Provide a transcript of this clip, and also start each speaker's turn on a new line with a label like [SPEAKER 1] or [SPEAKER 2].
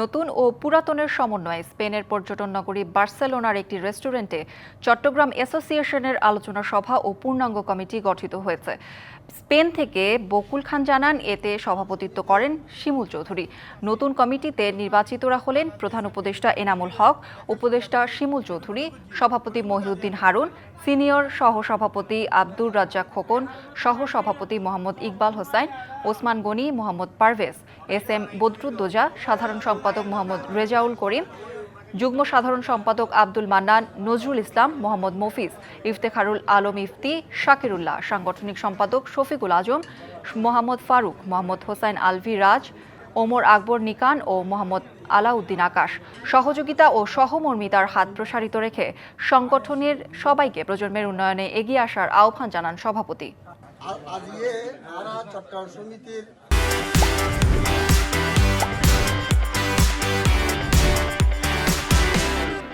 [SPEAKER 1] নতুন ও পুরাতনের সমন্বয়ে স্পেনের পর্যটন নগরী বার্সেলোনার একটি রেস্টুরেন্টে চট্টগ্রাম অ্যাসোসিয়েশনের আলোচনা সভা ও পূর্ণাঙ্গ কমিটি গঠিত হয়েছে। স্পেন থেকে বকুল খান জানান, এতে সভাপতিত্ব করেন শিমুল চৌধুরী। নতুন কমিটিতে নির্বাচিতরা হলেন প্রধান উপদেষ্টা এনামুল হক, উপদেষ্টা শিমুল চৌধুরী, সভাপতি মহিউদ্দিন হারুন, সিনিয়র সহসভাপতি আব্দুর রাজ্জাক খোকন, সহসভাপতি মোহাম্মদ ইকবাল হোসাইন, ওসমান গনি, মোহাম্মদ পারভেজ, এস এম বদরুদ্দোজা, সাধারণ সম্পাদক মোহাম্মদ রেজাউল করিম, যুগ্ম সাধারণ সম্পাদক আব্দুল মান্নান, নজরুল ইসলাম, মোহাম্মদ মফিজ, ইফতেখারুল আলম ইফতি, শাকিরুল্লাহ, সাংগঠনিক সম্পাদক শফিকুল আজম, মোহাম্মদ ফারুক, মোহাম্মদ হোসাইন আলভি রাজ, ওমর আকবর নিকান ও মোহাম্মদ আলাউদ্দিন আকাশ। সহযোগিতা ও সহমর্মিতার হাত প্রসারিত রেখে সংগঠনের সবাইকে প্রজন্মের উন্নয়নে এগিয়ে আসার আহ্বান জানান সভাপতি।